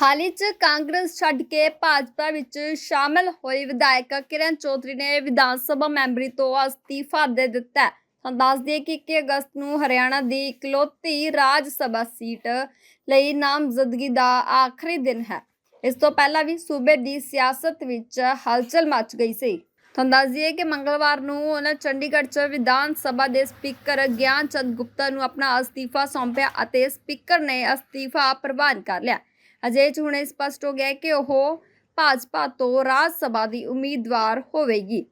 ਹਾਲ ਹੀ 'ਚ ਕਾਂਗਰਸ ਛੱਡ ਕੇ ਭਾਜਪਾ ਵਿੱਚ ਸ਼ਾਮਲ ਹੋਏ ਵਿਧਾਇਕ ਕਿਰਨ ਚੌਧਰੀ ਨੇ ਵਿਧਾਨ ਸਭਾ ਮੈਂਬਰੀ ਤੋਂ ਅਸਤੀਫਾ ਦੇ ਦਿੱਤਾ ਹੈ। ਤਾਂ ਦੱਸ ਦਈਏ ਕਿ 21 ਅਗਸਤ ਨੂੰ ਹਰਿਆਣਾ ਦੀ ਇਕਲੌਤੀ ਰਾਜ ਸਭਾ ਸੀਟ ਲਈ ਨਾਮਜ਼ਦਗੀ ਦਾ ਆਖਰੀ ਦਿਨ ਹੈ। ਇਸ ਤੋਂ ਪਹਿਲਾਂ ਵੀ ਸੂਬੇ ਦੀ ਸਿਆਸਤ ਵਿੱਚ ਹਲਚਲ ਮਚ ਗਈ ਸੀ। ਤੁਹਾਨੂੰ ਦੱਸ ਦਈਏ ਕਿ ਮੰਗਲਵਾਰ ਨੂੰ ਉਹਨਾਂ ਚੰਡੀਗੜ੍ਹ 'ਚ ਵਿਧਾਨ ਸਭਾ ਦੇ ਸਪੀਕਰ ਗਿਆਨ ਚੰਦ ਗੁਪਤਾ ਨੂੰ ਆਪਣਾ ਅਸਤੀਫਾ ਸੌਂਪਿਆ ਅਤੇ ਸਪੀਕਰ ਨੇ ਅਸਤੀਫਾ ਪ੍ਰਵਾਨ ਕਰ ਲਿਆ। ਅਜੇ 'ਚ ਹੁਣ ਇਹ ਸਪਸ਼ਟ ਹੋ ਗਿਆ ਹੈ ਕਿ ਉਹ ਭਾਜਪਾ ਤੋਂ ਰਾਜ ਸਭਾ ਦੀ ਉਮੀਦਵਾਰ ਹੋਵੇਗੀ।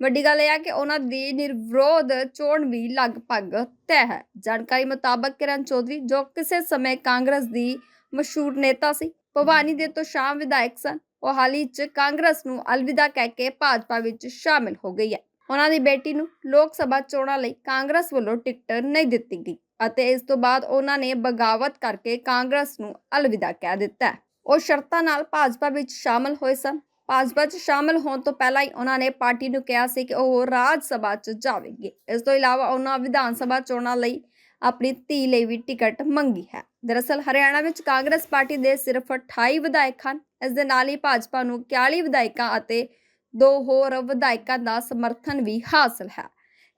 ਵੱਡੀ ਗੱਲ ਇਹ ਹੈ ਕਿ ਉਹਨਾਂ ਦੀ ਨਿਰਵਿਰੋਧ ਚੋਣ ਵੀ ਲਗਭਗ ਤੈਅ ਹੈ। ਜਾਣਕਾਰੀ ਮੁਤਾਬਕ ਕਿਰਨ ਚੌਧਰੀ, ਜੋ ਕਿਸੇ ਸਮੇਂ ਕਾਂਗਰਸ ਦੀ ਮਸ਼ਹੂਰ ਨੇਤਾ ਸੀ, ਭਵਾਨੀ ਦੇ ਤੋਂ ਸ਼ਾਮ ਵਿਧਾਇਕ ਸਨ। ਉਹ ਹਾਲੀ 'ਚ ਕਾਂਗਰਸ ਨੂੰ ਅਲਵਿਦਾ ਕਹਿ ਕੇ ਭਾਜਪਾ ਵਿੱਚ ਸ਼ਾਮਿਲ ਹੋ ਗਈ ਹੈ। ਉਹਨਾਂ ਦੀ ਬੇਟੀ ਨੂੰ ਲੋਕ ਸਭਾ ਚੋਣਾਂ ਲਈ ਕਾਂਗਰਸ ਵੱਲੋਂ ਟਿਕਟ ਨਹੀਂ ਦਿੱਤੀ ਗਈ। ਅਤੇ ਇਸ ਤੋਂ ਬਾਅਦ ਉਹਨਾਂ ਨੇ ਬਗਾਵਤ ਕਰਕੇ ਕਾਂਗਰਸ ਨੂੰ ਅਲਵਿਦਾ ਕਹਿ ਦਿੱਤਾ ਉਹ ਸ਼ਰਤਾਂ ਨਾਲ ਭਾਜਪਾ ਵਿੱਚ ਸ਼ਾਮਲ ਹੋਏ ਸਨ। ਭਾਜਪਾ 'ਚ ਸ਼ਾਮਲ ਹੋਣ ਤੋਂ ਪਹਿਲਾਂ ਹੀ ਉਹਨਾਂ ਨੇ ਪਾਰਟੀ ਨੂੰ ਕਿਹਾ ਸੀ ਕਿ ਉਹ ਰਾਜ ਸਭਾ 'ਚ ਜਾਵੇਗੀ। ਇਸ ਤੋਂ ਇਲਾਵਾ ਉਹਨਾਂ ਵਿਧਾਨ ਸਭਾ ਚੋਣਾਂ ਲਈ ਆਪਣੀ ਧੀ ਲਈ ਵੀ ਟਿਕਟ ਮੰਗੀ ਹੈ। ਦਰਅਸਲ, ਹਰਿਆਣਾ ਵਿੱਚ ਕਾਂਗਰਸ ਪਾਰਟੀ ਦੇ ਸਿਰਫ 28 ਵਿਧਾਇਕ ਹਨ। ਇਸ ਦੇ ਨਾਲ ਹੀ ਭਾਜਪਾ ਨੂੰ 41 ਵਿਧਾਇਕਾਂ ਅਤੇ ਦੋ ਹੋਰ ਵਿਧਾਇਕਾਂ ਦਾ ਸਮਰਥਨ ਵੀ ਹਾਸਲ ਹੈ।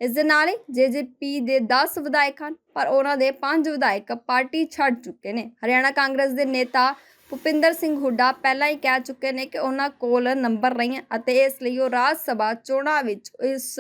ਇਸ ਦੇ ਨਾਲ ਹੀ ਜੇਜੇਪੀ ਦੇ 10 ਵਿਧਾਇਕ ਹਨ, ਪਰ ਉਹਨਾਂ ਦੇ 5 ਵਿਧਾਇਕ ਪਾਰਟੀ ਛੱਡ ਚੁੱਕੇ ਨੇ। ਹਰਿਆਣਾ ਕਾਂਗਰਸ ਦੇ ਨੇਤਾ ਭੁਪਿੰਦਰ ਸਿੰਘ ਹੁੱਡਾ ਪਹਿਲਾਂ ਹੀ ਕਹਿ ਚੁੱਕੇ ਨੇ ਕਿ ਉਹਨਾਂ ਕੋਲ ਨੰਬਰ ਨਹੀਂ ਹੈ ਅਤੇ ਇਸ ਲਈ ਉਹ ਰਾਜ ਸਭਾ ਚੋਣਾਂ ਵਿੱਚ ਇਸ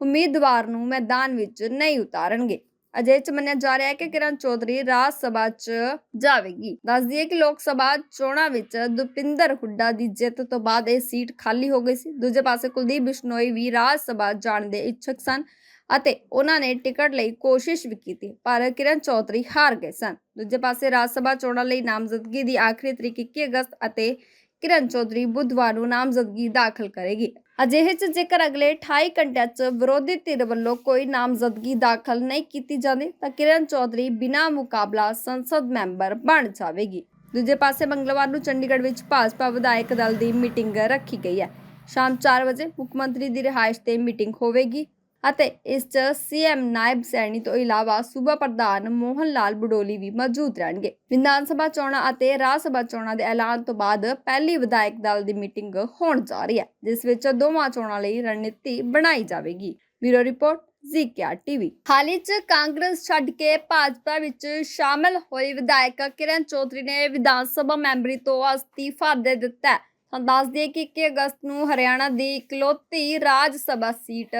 ਉਮੀਦਵਾਰ ਨੂੰ ਮੈਦਾਨ ਵਿੱਚ ਨਹੀਂ ਉਤਾਰਨਗੇ। ਅਜੇ ਚ ਮੰਨਿਆ ਜਾ ਰਿਹਾ ਹੈ ਕਿ ਕਿਰਨ ਚੌਧਰੀ ਰਾਜ ਸਭਾ 'ਚ ਜਾਵੇਗੀ। ਦੱਸ ਦਈਏ ਕਿ ਲੋਕ ਸਭਾ ਚੋਣਾਂ ਵਿੱਚ ਦੁਪਿੰਦਰ ਹੁੱਡਾ ਦੀ ਜਿੱਤ ਤੋਂ ਬਾਅਦ ਇਹ ਸੀਟ ਖਾਲੀ ਹੋ ਗਈ ਸੀ। ਦੂਜੇ ਪਾਸੇ ਕੁਲਦੀਪ ਬਿਸ਼ਨੋਈ ਵੀ ਰਾਜ ਸਭਾ ਜਾਣ ਦੇ ਇੱਛਕ ਸਨ ਅਤੇ ਉਹਨਾਂ ਨੇ ਟਿਕਟ ਲਈ ਕੋਸ਼ਿਸ਼ ਵੀ ਕੀਤੀ, ਪਰ ਕਿਰਨ ਚੌਧਰੀ ਹਾਰ ਗਏ ਸਨ। ਦੂਜੇ ਪਾਸੇ ਰਾਜ ਸਭਾ ਚੋਣਾਂ ਲਈ ਨਾਮਜ਼ਦਗੀ ਦੀ ਆਖਰੀ ਤਰੀਕ 21 ਅਗਸਤ ਅਤੇ ਕਿਰਨ ਚੌਧਰੀ ਬੁੱਧਵਾਰ ਨੂੰ ਨਾਮਜ਼ਦਗੀ ਦਾਖਲ ਕਰੇਗੀ। ਅਜਿਹੇ ਚ ਜੇਕਰ ਅਗਲੇ 28 ਘੰਟਿਆਂ ਚ ਵਿਰੋਧੀ ਧਿਰ ਵੱਲੋਂ ਕੋਈ ਨਾਮਜ਼ਦਗੀ ਦਾਖਲ ਨਹੀਂ ਕੀਤੀ ਜਾਂਦੀ, ਤਾਂ ਕਿਰਨ ਚੌਧਰੀ ਬਿਨਾਂ ਮੁਕਾਬਲਾ ਸੰਸਦ ਮੈਂਬਰ ਬਣ ਜਾਵੇਗੀ। ਦੂਜੇ ਪਾਸੇ ਮੰਗਲਵਾਰ ਨੂੰ ਚੰਡੀਗੜ੍ਹ ਵਿੱਚ ਭਾਜਪਾ ਵਿਧਾਇਕ ਦਲ ਦੀ ਮੀਟਿੰਗ ਰੱਖੀ ਗਈ ਹੈ। ਸ਼ਾਮ 4 ਵਜੇ ਮੁੱਖ ਮੰਤਰੀ ਦੀ ਰਿਹਾਇਸ਼ ਤੇ ਮੀਟਿੰਗ ਹੋਵੇਗੀ। ਅਤੇ ਇਸ 'ਚ ਸੀਐਮ ਨਾਇਬ ਸੈਣੀ ਤੋਂ ਇਲਾਵਾ ਸੂਬਾ ਪ੍ਰਧਾਨ ਮੋਹਨ ਲਾਲ ਬਡੋਲੀ ਵੀ ਮੌਜੂਦ ਰਹਿਣਗੇ। ਵਿਧਾਨ ਸਭਾ ਚੋਣਾਂ ਅਤੇ ਰਾਜ ਸਭਾ ਚੋਣਾਂ ਦੇ ਐਲਾਨ ਤੋਂ ਬਾਅਦ ਪਹਿਲੀ ਵਿਧਾਇਕ ਦਲ ਦੀ ਮੀਟਿੰਗ ਹੋਣ ਜਾ ਰਹੀ ਹੈ, ਜਿਸ ਵਿੱਚ ਦੋਵਾਂ ਚੋਣਾਂ ਲਈ ਰਣਨੀਤੀ ਬਣਾਈ ਜਾਵੇਗੀ। ਬਿਊਰੋ ਰਿਪੋਰਟ ਜ਼ੀਕਿਆ ਟੀਵੀ। ਹਾਲ ਹੀ 'ਚ ਕਾਂਗਰਸ ਛੱਡ ਕੇ ਭਾਜਪਾ ਵਿੱਚ ਸ਼ਾਮਲ ਹੋਈ ਵਿਧਾਇਕ ਕਿਰਨ ਚੌਧਰੀ ਨੇ ਵਿਧਾਨ ਸਭਾ ਮੈਂਬਰੀ ਤੋਂ ਅਸਤੀਫਾ ਦੇ ਦਿੱਤਾ ਹੈ। ਦੱਸ ਦਈਏ ਕਿ 21 ਅਗਸਤ ਨੂੰ ਹਰਿਆਣਾ ਦੀ ਇਕਲੌਤੀ ਰਾਜ ਸਭਾ ਸੀਟ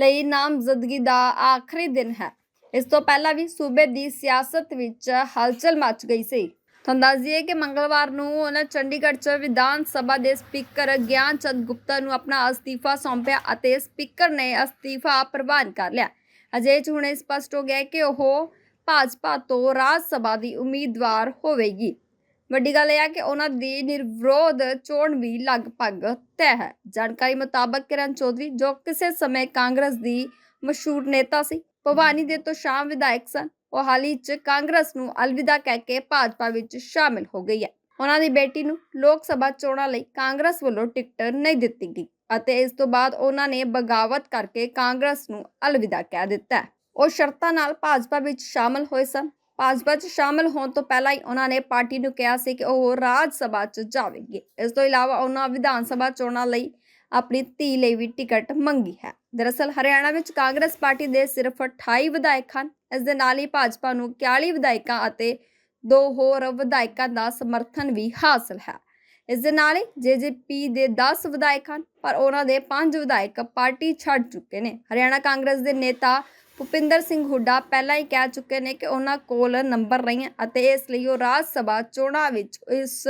ਲਈ ਨਾਮਜ਼ਦਗੀ ਦਾ ਆਖਰੀ ਦਿਨ ਹੈ। ਇਸ ਤੋਂ ਪਹਿਲਾਂ ਵੀ ਸੂਬੇ ਦੀ ਸਿਆਸਤ ਵਿੱਚ ਹਲਚਲ ਮਚ ਗਈ ਸੀ। ਤੁਹਾਨੂੰ ਦੱਸ ਦਈਏ ਕਿ ਮੰਗਲਵਾਰ ਨੂੰ ਉਹਨਾਂ ਚੰਡੀਗੜ੍ਹ 'ਚ ਵਿਧਾਨ ਸਭਾ ਦੇ ਸਪੀਕਰ ਗਿਆਨ ਚੰਦ ਗੁਪਤਾ ਨੂੰ ਆਪਣਾ ਅਸਤੀਫਾ ਸੌਂਪਿਆ ਅਤੇ ਸਪੀਕਰ ਨੇ ਅਸਤੀਫਾ ਪ੍ਰਵਾਨ ਕਰ ਲਿਆ। ਅਜੇ 'ਚ ਹੁਣੇ ਸਪਸ਼ਟ ਹੋ ਗਿਆ ਕਿ ਉਹ ਭਾਜਪਾ ਤੋਂ ਰਾਜ ਸਭਾ ਦੀ ਉਮੀਦਵਾਰ ਹੋਵੇਗੀ। ਵੱਡੀ ਗੱਲ ਇਹ ਹੈ ਕਿ ਉਹਨਾਂ ਦੀ ਨਿਰਵਿਰੋਧ ਚੋਣ ਵੀ ਲਗਭਗ ਤੈਅ ਹੈ। ਜਾਣਕਾਰੀ ਮੁਤਾਬਕ ਕਿਰਨ ਚੌਧਰੀ, ਜੋ ਕਿਸੇ ਸਮੇਂ ਕਾਂਗਰਸ ਦੀ ਮਸ਼ਹੂਰ ਨੇਤਾ ਸੀ, ਭਵਾਨੀ ਦੇ ਤੋਂ ਸ਼ਾਮ ਵਿਧਾਇਕ ਸਨ। ਉਹ ਹਾਲੀ 'ਚ ਕਾਂਗਰਸ ਨੂੰ ਅਲਵਿਦਾ ਕਹਿ ਕੇ ਭਾਜਪਾ ਵਿੱਚ ਸ਼ਾਮਿਲ ਹੋ ਗਈ ਹੈ। ਉਹਨਾਂ ਦੀ ਬੇਟੀ ਨੂੰ ਲੋਕ ਸਭਾ ਚੋਣਾਂ ਲਈ ਕਾਂਗਰਸ ਵੱਲੋਂ ਟਿਕਟ ਨਹੀਂ ਦਿੱਤੀ ਗਈ ਅਤੇ ਇਸ ਤੋਂ ਬਾਅਦ ਉਹਨਾਂ ਨੇ ਬਗਾਵਤ ਕਰਕੇ ਕਾਂਗਰਸ ਨੂੰ ਅਲਵਿਦਾ ਕਹਿ ਦਿੱਤਾ ਉਹ ਸ਼ਰਤਾਂ ਨਾਲ ਭਾਜਪਾ ਵਿੱਚ ਸ਼ਾਮਲ ਹੋਏ ਸਨ। ਭਾਜਪਾ 'ਚ ਸ਼ਾਮਲ ਹੋਣ ਤੋਂ ਪਹਿਲਾਂ ਹੀ ਉਹਨਾਂ ਨੇ ਪਾਰਟੀ ਨੂੰ ਕਿਹਾ ਸੀ ਕਿ ਉਹ ਰਾਜ ਸਭਾ 'ਚ ਜਾਵੇਗੀ। ਇਸ ਤੋਂ ਇਲਾਵਾ ਉਹਨਾਂ ਵਿਧਾਨ ਸਭਾ ਚੋਣਾਂ ਲਈ ਆਪਣੀ ਧੀ ਲਈ ਵੀ ਟਿਕਟ ਮੰਗੀ ਹੈ। ਦਰਅਸਲ ਹਰਿਆਣਾ ਵਿੱਚ ਕਾਂਗਰਸ ਪਾਰਟੀ ਦੇ ਸਿਰਫ 28 ਵਿਧਾਇਕ ਹਨ। ਇਸ ਦੇ ਨਾਲ ਹੀ ਭਾਜਪਾ ਨੂੰ 41 ਵਿਧਾਇਕਾਂ ਅਤੇ ਦੋ ਹੋਰ ਵਿਧਾਇਕਾਂ ਦਾ ਸਮਰਥਨ ਵੀ ਹਾਸਲ ਹੈ। ਇਸ ਦੇ ਨਾਲ ਹੀ ਜੇਜੇਪੀ ਦੇ 10 ਵਿਧਾਇਕ ਹਨ, ਪਰ ਉਹਨਾਂ ਦੇ 5 ਵਿਧਾਇਕ ਪਾਰਟੀ ਛੱਡ ਚੁੱਕੇ ਨੇ। ਹਰਿਆਣਾ ਕਾਂਗਰਸ ਦੇ ਨੇਤਾ ਭੁਪਿੰਦਰ ਸਿੰਘ ਹੁੱਡਾ ਪਹਿਲਾਂ ਹੀ ਕਹਿ ਚੁੱਕੇ ਨੇ ਕਿ ਉਹਨਾਂ ਕੋਲ ਨੰਬਰ ਨਹੀਂ ਅਤੇ ਇਸ ਲਈ ਉਹ ਰਾਜ ਸਭਾ ਚੋਣਾਂ ਵਿੱਚ ਇਸ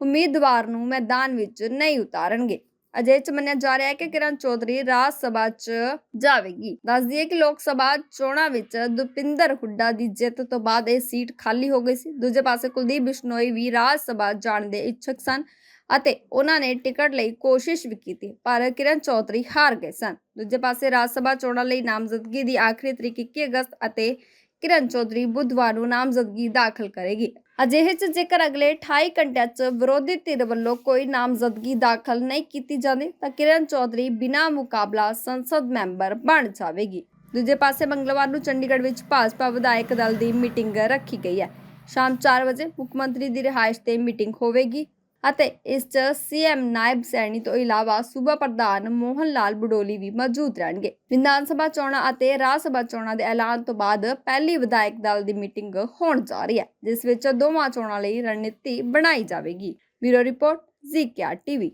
ਉਮੀਦਵਾਰ ਨੂੰ ਮੈਦਾਨ ਵਿੱਚ ਨਹੀਂ ਉਤਾਰਨਗੇ। ਅਜੇ ਚ ਮੰਨਿਆ ਜਾ ਰਿਹਾ ਹੈ ਕਿ ਕਿਰਨ ਚੌਧਰੀ ਰਾਜ ਸਭਾ 'ਚ ਜਾਵੇਗੀ। ਦੱਸ ਦਈਏ ਕਿ ਲੋਕ ਸਭਾ ਚੋਣਾਂ ਵਿੱਚ ਦੁਪਿੰਦਰ ਹੁੱਡਾ ਦੀ ਜਿੱਤ ਤੋਂ ਬਾਅਦ ਇਹ ਸੀਟ ਖਾਲੀ ਹੋ ਗਈ ਸੀ। ਦੂਜੇ ਪਾਸੇ ਕੁਲਦੀਪ ਬਿਸ਼ਨੋਈ ਵੀ ਰਾਜ ਸਭਾ ਜਾਣ ਦੇ ਇੱਛਕ ਸਨ ਅਤੇ ਉਹਨਾਂ ਨੇ ਟਿਕਟ ਲਈ ਕੋਸ਼ਿਸ਼ ਵੀ ਕੀਤੀ, ਪਰ ਕਿਰਨ ਚੌਧਰੀ ਹਾਰ ਗਏ ਸਨ। ਦੂਜੇ ਪਾਸੇ ਰਾਜ ਸਭਾ ਚੋਣਾਂ ਲਈ ਨਾਮਜ਼ਦਗੀ ਦੀ ਆਖਰੀ ਤਰੀਕ 21 ਅਗਸਤ ਅਤੇ ਕਿਰਨ ਚੌਧਰੀ ਬੁੱਧਵਾਰ ਨੂੰ ਨਾਮਜ਼ਦਗੀ ਦਾਖਲ ਕਰੇਗੀ। ਅਜਿਹੇ ਚ ਜੇਕਰ ਅਗਲੇ 28 ਘੰਟਿਆਂ ਚ ਵਿਰੋਧੀ ਧਿਰ ਵੱਲੋਂ ਕੋਈ ਨਾਮਜ਼ਦਗੀ ਦਾਖਲ ਨਹੀਂ ਕੀਤੀ ਜਾਂਦੀ, ਤਾਂ ਕਿਰਨ ਚੌਧਰੀ ਬਿਨਾਂ ਮੁਕਾਬਲਾ ਸੰਸਦ ਮੈਂਬਰ ਬਣ ਜਾਵੇਗੀ। ਦੂਜੇ ਪਾਸੇ ਮੰਗਲਵਾਰ ਨੂੰ ਚੰਡੀਗੜ੍ਹ ਵਿੱਚ ਭਾਜਪਾ ਵਿਧਾਇਕ ਦਲ ਦੀ ਮੀਟਿੰਗ ਰੱਖੀ ਗਈ ਹੈ। ਸ਼ਾਮ 4 ਵਜੇ ਮੁੱਖ ਮੰਤਰੀ ਦੀ ਰਿਹਾਇਸ਼ ਤੇ ਮੀਟਿੰਗ ਹੋਵੇਗੀ। ਅਤੇ ਇਸ 'ਚ ਸੀਐਮ ਨਾਇਬ ਸੈਣੀ ਤੋਂ ਇਲਾਵਾ ਸੂਬਾ ਪ੍ਰਧਾਨ ਮੋਹਨ ਲਾਲ ਬਡੋਲੀ ਵੀ ਮੌਜੂਦ ਰਹਿਣਗੇ। ਵਿਧਾਨ ਸਭਾ ਚੋਣਾਂ ਅਤੇ ਰਾਜ ਸਭਾ ਚੋਣਾਂ ਦੇ ਐਲਾਨ ਤੋਂ ਬਾਅਦ ਪਹਿਲੀ ਵਿਧਾਇਕ ਦਲ ਦੀ ਮੀਟਿੰਗ ਹੋਣ ਜਾ ਰਹੀ ਹੈ, ਜਿਸ ਵਿੱਚ ਦੋਵਾਂ ਚੋਣਾਂ ਲਈ ਰਣਨੀਤੀ ਬਣਾਈ ਜਾਵੇਗੀ। ਬਿਊਰੋ ਰਿਪੋਰਟ ਜ਼ੀਕਿਆ ਟੀਵੀ।